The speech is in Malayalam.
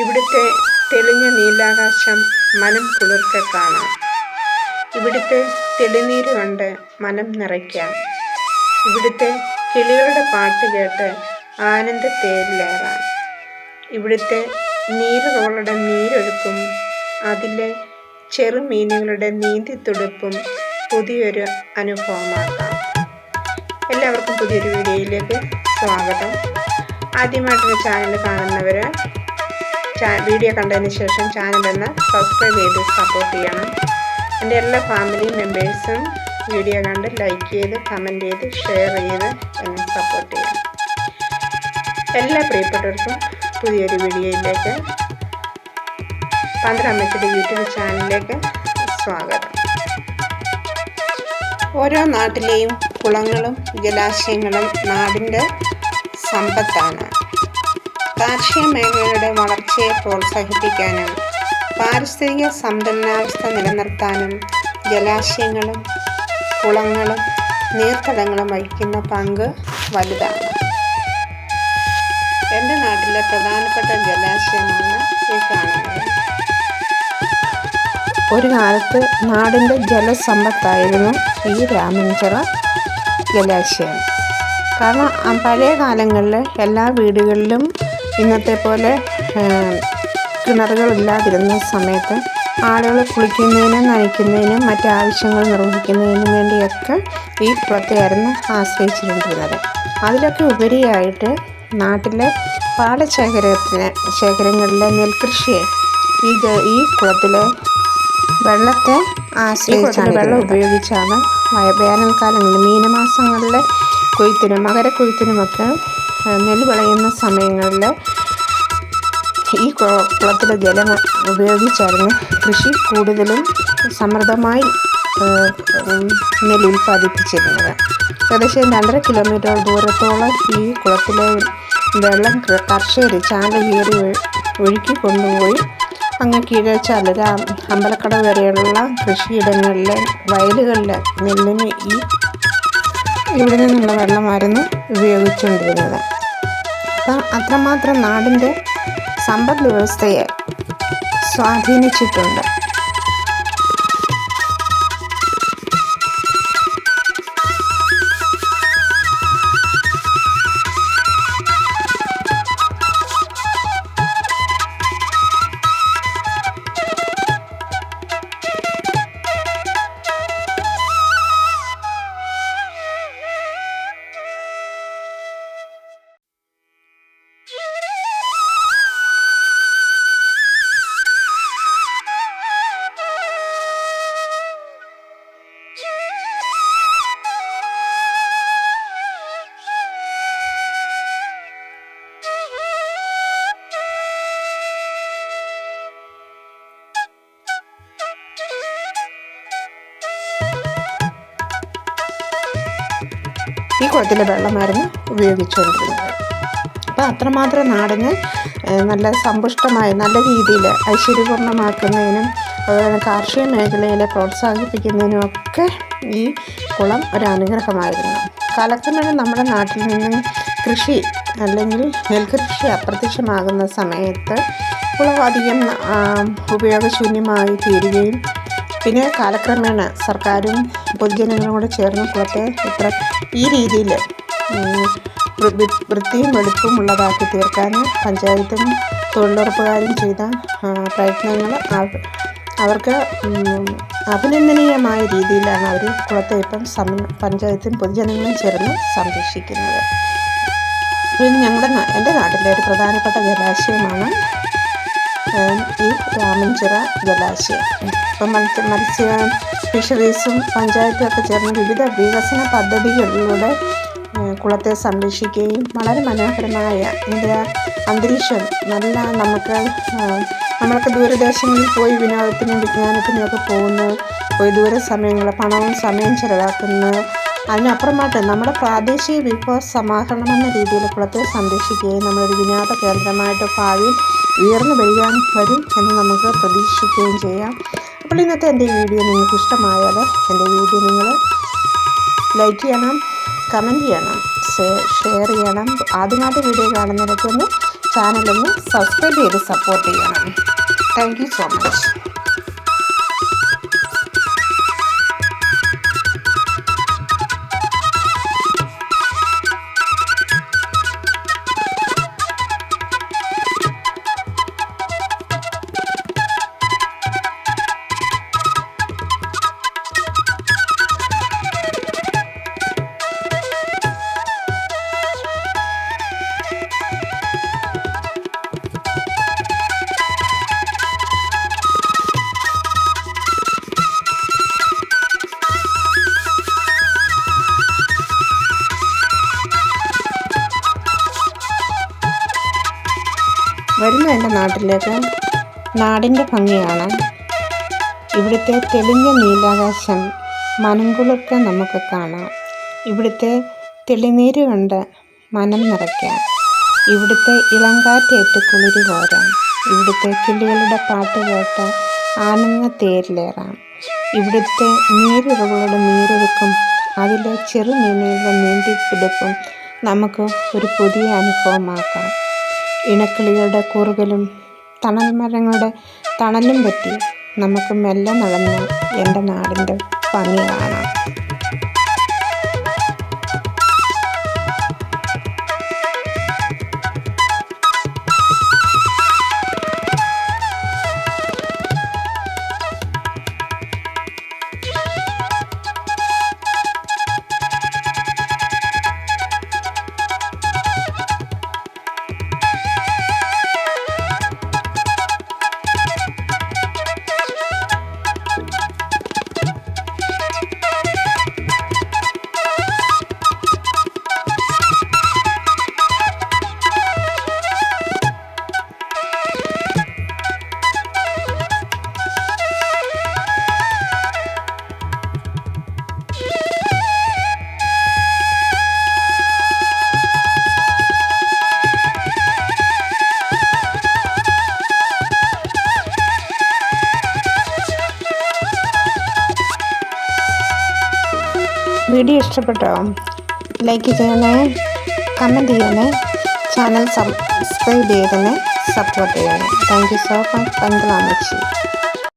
ഇവിടുത്തെ തെളിഞ്ഞ നീലാകാശം മനം കുളിർക്കെ കാണാം. ഇവിടുത്തെ തെളിനീര് കണ്ട് മനം നിറയ്ക്കാം. ഇവിടുത്തെ കിളികളുടെ പാട്ട് കേട്ട് ആനന്ദ ആനന്ദത്തേരിലേറാം ഇവിടുത്തെ നീരുകളുടെ നീരൊഴുക്കും അതിലെ ചെറുമീനുകളുടെ നീന്തിത്തുടുപ്പും പുതിയൊരു അനുഭവമാക്കാം. എല്ലാവർക്കും പുതിയൊരു വീഡിയോയിലേക്ക് സ്വാഗതം. ആദ്യമായിട്ടൊരു ചാനൽ കാണുന്നവർ വീഡിയോ കണ്ടതിന് ശേഷം ചാനൽ ഒന്ന് സബ്സ്ക്രൈബ് ചെയ്ത് സപ്പോർട്ട് ചെയ്യണം. എന്റെ എല്ലാ ഫാമിലി മെമ്പേഴ്സും വീഡിയോ കണ്ട് ലൈക്ക് ചെയ്ത് കമന്റ് ചെയ്ത് ഷെയർ ചെയ്ത് എന്നെ സപ്പോർട്ട് ചെയ്യണം. എല്ലാ പ്രിയപ്പെട്ടവർക്കും പുതിയൊരു വീഡിയോയിലേക്ക് പന്ത്രണ്ടമ്മച്ചിയുടെ യൂട്യൂബ് ചാനലിലേക്ക് സ്വാഗതം. ഓരോ നാട്ടിലെയും കുളങ്ങളും ജലാശയങ്ങളും നാടിന്റെ സമ്പത്താണ്. കാർഷിക മേഖലയുടെ വളർച്ചയെ പ്രോത്സാഹിപ്പിക്കാനും പാരിസ്ഥിതിക സമ്പന്നാവസ്ഥ നിലനിർത്താനും ജലാശയങ്ങളും കുളങ്ങളും നീർത്തടങ്ങളും വഹിക്കുന്ന പങ്ക് വലുതാണ്. എന്റെ നാട്ടിലെ പ്രധാനപ്പെട്ട ജലാശയമാണ് ഈ കാണുന്നത് ഒരു കാലത്ത് നാടിന്റെ ജലസമ്പത്തായിരുന്നു ഈ രാമൻചിറ ജലാശയം. കാരണം പഴയ കാലങ്ങളിൽ എല്ലാ വീടുകളിലും ഇന്നത്തെ പോലെ കിണറുകളില്ലാതിരുന്ന സമയത്ത് ആളുകൾ കുളിക്കുന്നതിനും നനയ്ക്കുന്നതിനും മറ്റു ആവശ്യങ്ങൾ നിർവഹിക്കുന്നതിനും വേണ്ടിയൊക്കെ ഈ കുളത്തെയായിരുന്നു ആശ്രയിച്ചിരുന്നത്. അതിലൊക്കെ ഉപരിയായിട്ട് നാട്ടിലെ പാടശേഖരത്തിന് ശേഖരങ്ങളിലെ നെൽകൃഷിയെ ഇത് ഈ കുളത്തിലെ വെള്ളത്തെ ആശ്രയിച്ചാണ് വെള്ളം ഉപയോഗിച്ചാണ് വേനൽക്കാലങ്ങളിൽ മീനമാസങ്ങളിലെ കൊയ്ത്തിനും മകരക്കൊയ്ത്തിനുമൊക്കെ നെല്ല് വിളയുന്ന സമയങ്ങളിൽ ഈ കുളത്തിലെ ജലം ഉപയോഗിച്ചായിരുന്നു കൃഷി കൂടുതലും സമൃദ്ധമായി നെല്ല് ഉൽപ്പാദിപ്പിച്ചിരുന്നത്. ഏകദേശം രണ്ടര കിലോമീറ്റർ ദൂരത്തോളം ഈ കുളത്തിലെ വെള്ളം കർഷകർ ചാല കീറി ഒഴുക്കി കൊണ്ടുപോയി അങ്ങ് കീഴച്ചാലര അമ്പലക്കട വരെയുള്ള കൃഷിയിടങ്ങളിലെ വയലുകളിൽ നെല്ലിന് ഈ ഇവിടെ നിന്നുള്ള വെള്ളമായിരുന്നു ഉപയോഗിച്ചുകൊണ്ടിരുന്നത് അത്രമാത്രം നാടിന്റെ സമ്പദ് വ്യവസ്ഥയെ സ്വാധീനിച്ചിട്ടുണ്ട്. ഈ കുളത്തിലെ വെള്ളമായിരുന്നു ഉപയോഗിച്ചുകൊണ്ടിരുന്നത്. അപ്പോൾ അത്രമാത്രം നാടിന് നല്ല സമ്പുഷ്ടമായി നല്ല രീതിയിൽ ഐശ്വര്യപൂർണമാക്കുന്നതിനും അതുപോലെ കാർഷിക മേഖലയിലെ പ്രോത്സാഹിപ്പിക്കുന്നതിനും ഒക്കെ ഈ കുളം ഒരു അനുഗ്രഹമായിരുന്നു കാലക്രമേണ നമ്മുടെ നാട്ടിൽ നിന്ന് കൃഷി അല്ലെങ്കിൽ നെൽകൃഷി അപ്രത്യക്ഷമാകുന്ന സമയത്ത് കുളം അധികം ഉപയോഗശൂന്യമായി തീരുകയും പിന്നെ കാലക്രമേണ സർക്കാരും പൊതുജനങ്ങളും കൂടെ ചേർന്ന് കുളത്തെ ഇത്ര ഈ രീതിയിൽ വൃത്തിയും വെളുപ്പും ഉള്ളതാക്കി തീർക്കാൻ പഞ്ചായത്തും തൊഴിലുറപ്പുകാരും ചെയ്ത പ്രയത്നങ്ങൾ അവർക്ക് അഭിനന്ദനീയമായ രീതിയിലാണ് അവർ കുളത്തെ ഇപ്പം സം പഞ്ചായത്തും പൊതുജനങ്ങളും ചേർന്ന് സംരക്ഷിക്കുന്നത്. ഞങ്ങളുടെ എന്റെ നാട്ടിലെ ഒരു പ്രധാനപ്പെട്ട ജലാശയമാണ് ഈ രാമൻചിറ ജലാശയം. ഇപ്പം മത്സ്യ മത്സ്യ ഫിഷറീസും പഞ്ചായത്തും ഒക്കെ ചേർന്ന് വിവിധ വികസന പദ്ധതികളിലൂടെ കുളത്തെ സംരക്ഷിക്കുകയും വളരെ മനോഹരമായ ഇതിന്റെ അന്തരീക്ഷം നല്ല നമുക്ക് നമ്മളൊക്കെ ദൂരദേശങ്ങളിൽ പോയി വിനോദത്തിനും വിജ്ഞാനത്തിനും ഒക്കെ പോകുന്നു പോയി ദൂര സമയങ്ങൾ പണവും സമയം ചിലവാക്കുന്നു അതിനപ്പുറമായിട്ട് നമ്മുടെ പ്രാദേശിക വിഭവ സമാഹരണം എന്ന രീതിയിൽ കുളത്തെ സംരക്ഷിക്കുകയും നമ്മളൊരു വിനോദ കേന്ദ്രമായിട്ട് ഭാവിയിൽ ഉയർന്നു വരികയാൻ വരും എന്ന് നമുക്ക് പ്രതീക്ഷിക്കുകയും ചെയ്യാം. അപ്പോൾ ഇന്നത്തെ എന്റെ വീഡിയോ നിങ്ങൾക്ക് ഇഷ്ടമായാൽ എന്റെ വീഡിയോ നിങ്ങൾ ലൈക്ക് ചെയ്യണം കമന്റ് ചെയ്യണം ഷെയർ ചെയ്യണം. ആദ്യമായിട്ട് വീഡിയോ കാണുന്നവരൊക്കെ ഒന്ന് ചാനലൊന്ന് സബ്സ്ക്രൈബ് ചെയ്ത് സപ്പോർട്ട് ചെയ്യണം. Thank you so much. വരുന്ന എന്റെ നാട്ടിലേക്ക് നാടിന്റെ ഭംഗിയാണ്. ഇവിടുത്തെ തെളിഞ്ഞ നീലാകാശം മനംകുളിർക്കെ നമുക്ക് കാണാം. ഇവിടുത്തെ തെളിനീര് കണ്ട് മനം നിറയ്ക്കാം. ഇവിടുത്തെ ഇളങ്കാറ്റേറ്റ് കുളിരി കോരാം. ഇവിടുത്തെ കിളികളുടെ പാട്ട് കേട്ട് ആനങ്ങ തേരിലേറാം. ഇവിടുത്തെ നീരുറവുകളുടെ നീരൊഴുക്കും അതിലെ ചെറുമീനുകളുടെ നീന്തിപ്പിടിപ്പും നമുക്ക് ഒരു പുതിയ അനുഭവമാക്കാം. ഇണക്കിളികളുടെ കൂറുകലും തണൽ മരങ്ങളുടെ തണലും പറ്റി നമുക്ക് മെല്ലെ നടന്ന് എന്റെ നാടിന്റെ ഭംഗി കാണാം. വീഡിയോ ഇഷ്ടപ്പെട്ടോ ലൈക്ക് ചെയ്യണേ കമന്റ് ചെയ്യണേ ചാനൽ സബ്സ്ക്രൈബ് ചെയ്യണേ സപ്പോർട്ട് ചെയ്യണേ. Thank you so much thank you